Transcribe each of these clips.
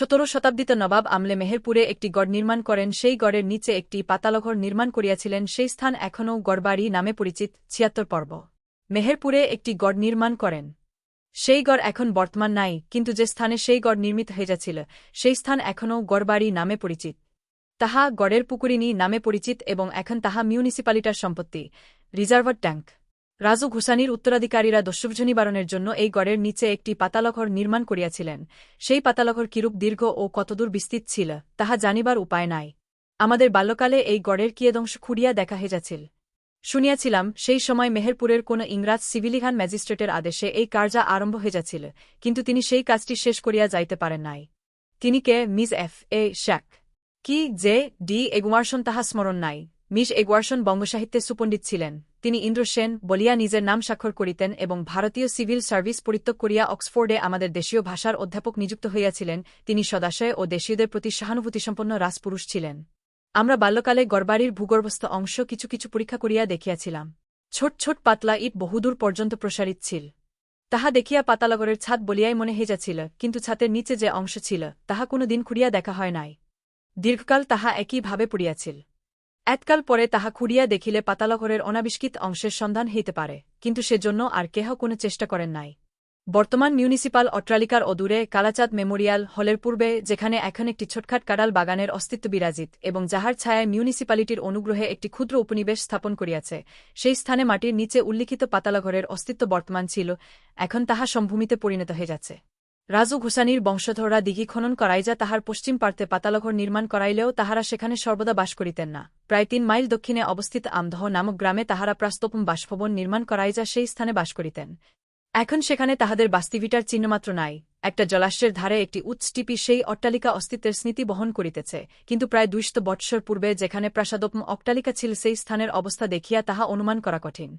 সতেরো শতাব্দীতে নবাব আমলে মেহেরপুরে একটি গড় নির্মাণ করেন। সেই গড়ের নিচে একটি পাতালঘর নির্মাণ করিয়াছিলেন। সেই স্থান এখনও গড়বাড়ি নামে পরিচিত, ছিয়াত্তর পর্ব। মেহেরপুরে একটি গড় নির্মাণ করেন। সেই গড় এখন বর্তমান নাই, কিন্তু যে স্থানে সেই গড় নির্মিত হয়েছিল সেই স্থান এখনও গড়বাড়ি নামে পরিচিত। তাহা গড়ের পুকুরিনী নামে পরিচিত এবং এখন তাহা মিউনিসিপ্যালিটার সম্পত্তি, রিজার্ভার ট্যাঙ্ক। রাজু ঘুসানির উত্তরাধিকারীরা দস্যুভূ নিবারণের জন্য এই গড়ের নিচে একটি পাতালঘর নির্মাণ করিয়াছিলেন। সেই পাতালঘর কিরূপ দীর্ঘ ও কতদূর বিস্তৃত ছিল, তাহা জানিবার উপায় নাই। আমাদের বাল্যকালে এই গড়ের কিয়েদংশ খুঁড়িয়া দেখা হেজাছিল শুনিয়াছিলাম, সেই সময় মেহেরপুরের কোন ইংরাজ সিভিলিহান ম্যাজিস্ট্রেটের আদেশে এই কার্যা আরম্ভ হয়েযাছিল কিন্তু তিনি সেই কাজটি শেষ করিয়া যাইতে পারেন নাই। তিনি কে? Miss F. এ. শ্যাক। কি? যে ডি. এগুয়ারসন তাহা স্মরণ নাই। মিস এগুয়ারসন বঙ্গসাহিত্যে সুপণ্ডিত ছিলেন। তিনি ইন্দ্র সেন বলিয়া নিজের নাম স্বাক্ষর করিতেন এবং ভারতীয় সিভিল সার্ভিস পরিত্যাগ করিয়া অক্সফোর্ডে আমাদের দেশীয় ভাষার অধ্যাপক নিযুক্ত হইয়াছিলেন। তিনি সদাশয় ও দেশীয়দের প্রতি সহানুভূতিসম্পন্ন রাজপুরুষ ছিলেন। আমরা বাল্যকালে গড়বাড়ির ভূগর্ভস্থ অংশ কিছু কিছু পরীক্ষা করিয়া দেখিয়াছিলাম। ছোট ছোট পাতলা ইট বহুদূর পর্যন্ত প্রসারিত ছিল। তাহা দেখিয়া পাতালগরের ছাদ বলিয়াই মনে হেজাছিল কিন্তু ছাতের নিচে যে অংশ ছিল, তাহা কোনো দিন খুঁড়িয়া দেখা হয় নাই। দীর্ঘকাল তাহা একইভাবে পড়িয়াছিল। এককাল পরে তাহা খুঁড়িয়া দেখিলে পাতালঘরের অনাবিষ্কৃত অংশের সন্ধান হইতে পারে, কিন্তু সেজন্য আর কেহ কোনো চেষ্টা করেন নাই। বর্তমান মিউনিসিপাল অট্টালিকার অদূরে কালাচাঁদ মেমোরিয়াল হলের পূর্বে, যেখানে এখন একটি ছোটখাট কাডাল বাগানের অস্তিত্ব বিরাজিত এবং যাহার ছায়ায় মিউনিসিপ্যালিটির অনুগ্রহে একটি ক্ষুদ্র উপনিবেশ স্থাপন করিয়াছে, সেই স্থানে মাটির নিচে উল্লিখিত পাতালঘরের অস্তিত্ব বর্তমান ছিল, এখন তাহা সম্ভূমিতে পরিণত হয়ে যাচ্ছে। রাজু ঘুসানির বংশধররা দিঘি খনন করাই যা তাহার পশ্চিম পার্তে পাতালঘর নির্মাণ করাইলেও তাহারা সেখানে সর্বদা বাস করিতেন না। প্রায় তিন মাইল দক্ষিণে অবস্থিত আমদহ নামক গ্রামে তাহারা প্রাস্তপম বাসভবন নির্মাণ করাই যা সেই স্থানে বাস করিতেন। এখন সেখানে তাহাদের বাস্তিভিটার চিহ্নমাত্র নাই। একটা জলাশয়ের ধারে একটি উৎসটিপি সেই অট্টালিকা অস্তিত্বের স্মৃতি বহন করিতেছে, কিন্তু প্রায় দুইশত বৎসর পূর্বে যেখানে প্রাসাদপম অট্টালিকা ছিল সেই স্থানের অবস্থা দেখিয়া তাহা অনুমান করা কঠিন।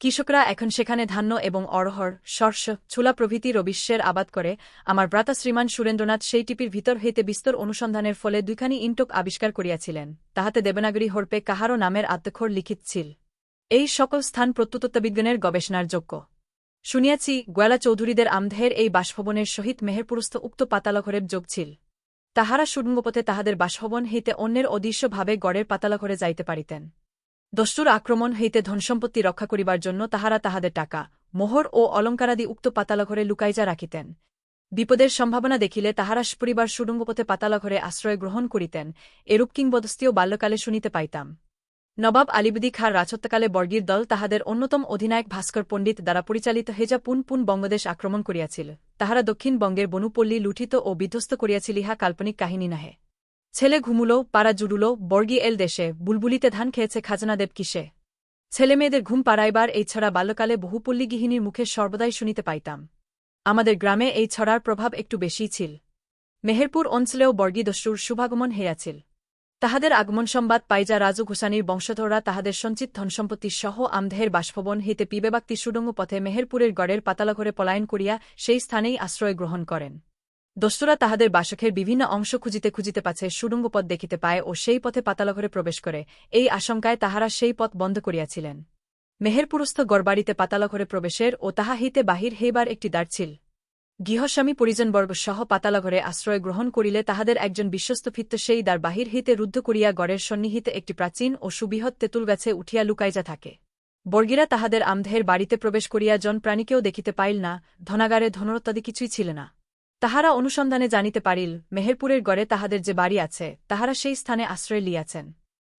কৃষকরা এখন সেখানে ধান্য এবং অরহর শস্য, ছুলা প্রভৃতি রবিশ্বের আবাদ করে। আমার ব্রাতা শ্রীমান সুরেন্দ্রনাথ সেই টিপির ভিতর হইতে বিস্তর অনুসন্ধানের ফলে দুইখানি ইন্টক আবিষ্কার করিয়াছিলেন। তাহাতে দেবনাগরী হরপে কাহারও নামের আত্মক্ষর লিখিত ছিল। এই সকল স্থান প্রত্যুতত্ত্ববিজ্ঞানের গবেষণার যোগ্য। শুনিয়াছি গোয়ালা চৌধুরীদের আমধের এই বাসভবনের সহিত মেহেরপুরস্থ উক্ত পাতালঘরের যোগ ছিল। তাহারা সুডঙ্গপথে তাহাদের বাসভবন হইতে অন্যের অদৃশ্যভাবে গড়ের পাতালঘরে যাইতে পারিতেন। দস্যুর আক্রমণ হইতে ধনসম্পত্তি রক্ষা করিবার জন্য তাহারা তাহাদের টাকা, মোহর ও অলঙ্কারাদি উক্ত পাতালঘরে লুকাইজা রাখিতেন। বিপদের সম্ভাবনা দেখিলে তাহারা পরিবার সুডঙ্গপথে পাতালঘরে আশ্রয় গ্রহণ করিতেন, এরূপ কিংবদস্তিও বাল্যকালে শুনিতে পাইতাম। নবাব আলিবদি খাঁর রাজত্বকালে বর্গীর দল তাহাদের অন্যতম অধিনায়ক ভাস্কর পণ্ডিত দ্বারা পরিচালিত হেজা পুন পুন বঙ্গদেশ আক্রমণ করিয়াছিল। তাহারা দক্ষিণবঙ্গের বনুপল্লী লুঠিত ও বিধ্বস্ত করিয়াছিল ইহা কাল্পনিক কাহিনী নাহে। ছেলে ঘুমুলো, পাড়া জুড়ুলো, বর্গী এল দেশে, বুলবুলিতে ধান খেয়েছে খাজনাদেব কিসে? ছেলেমেয়েদের ঘুম পাড়াইবার এই ছড়া বাল্যকালে বহুপল্লী গৃহিণীর মুখে সর্বদাই শুনিতে পাইতাম। আমাদের গ্রামে এই ছড়ার প্রভাব একটু বেশিই ছিল। মেহেরপুর অঞ্চলেও বর্গী দস্যুর শুভাগমন হেয়াছিল। তাহাদের আগমন সংবাদ পাইজা রাজু ঘোষানির বংশধররা তাহাদের সঞ্চিত ধনসম্পত্তি সহ আমদেহের বাসভবন হইতে পিবেবাক্তি সুডঙ্গ পথে মেহেরপুরের গড়ের পাতালঘরে পলায়ন করিয়া সেই স্থানেই আশ্রয় গ্রহণ করেন। দস্যুরা তাহাদের বাসকের বিভিন্ন অংশ খুঁজিতে খুঁজিতে পাছে, সুডঙ্গ পথ দেখিতে পায় ও সেই পথে পাতালঘরে প্রবেশ করে। এই আশঙ্কায় তাহারা সেই পথ বন্ধ করিয়াছিলেন। মেহেরপুরস্থ গড়বাড়িতে পাতালঘরে প্রবেশের ও তাহা হইতে বাহির হেইবার একটি দ্বার ছিল। গৃহস্বামী পরিজনবর্গ সহ পাতালঘরে আশ্রয় গ্রহণ করিলে তাহাদের একজন বিশ্বস্ত ফিত্ত সেই দ্বার বাহির হইতে রুদ্ধ করিয়া গড়ের সন্নিহিতে একটি প্রাচীন ও সুবৃহৎ তেঁতুল গাছে উঠিয়া লুকাইজা থাকে। বর্গীরা তাহাদের আমধের বাড়িতে প্রবেশ করিয়া জন প্রাণীকেও দেখিতে পাইল না, ধনাগারে ধনরত্যাদি কিছুই ছিল না। তাহারা অনুসন্ধানে জানিতে পারিল, মেহেরপুরের গড়ে তাহাদের যে বাড়ি আছে, তাহারা সেই স্থানে আশ্রয় লিয়াছেন।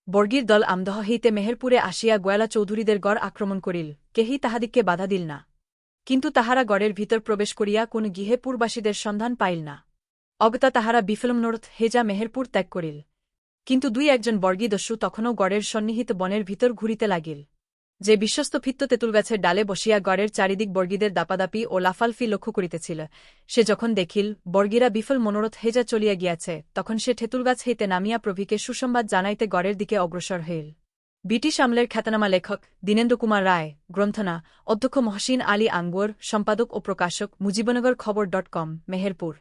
বর্গীর দল আমদহ হইতে মেহেরপুরে আসিয়া গোয়ালা চৌধুরীদের গড় আক্রমণ করিল কেহি তাহাদিগকে বাধা দিল না। কিন্তু তাহারা গড়ের ভিতর প্রবেশ করিয়া কোন গৃহে পূর্বাসীদের সন্ধান পাইল না। অগতা তাহারা বিফলম নর্থ হেজা মেহেরপুর ত্যাগ করিল। কিন্তু দুই একজন বর্গীদস্যু তখনও গড়ের সন্নিহিত বনের ভিতর ঘুরিতে লাগিল। যে বিশ্বস্ত ফিত্ত তেঁতুলগাছের ডালে বসিয়া গড়ের চারিদিক বর্গীদের দাপাদাপি ও লাফালফি লক্ষ্য করিতেছিল। সে যখন দেখিল, বর্গীরা বিফল মনোরথ হেজা চলিয়া গিয়াছে, তখন সে ঠেতুলগাছ হইতে নামিয়া প্রভীকে সুসংবাদ জানাইতে গড়ের দিকে অগ্রসর হইল। ব্রিটিশ আমলের খ্যাতনামা লেখক দীনেন্দ্র কুমার রায়, গ্রন্থনা, অধ্যক্ষ মহসিন আলী আঙ্গুর, সম্পাদক ও প্রকাশক মুজিবনগর খবর ডট কম, মেহেরপুর।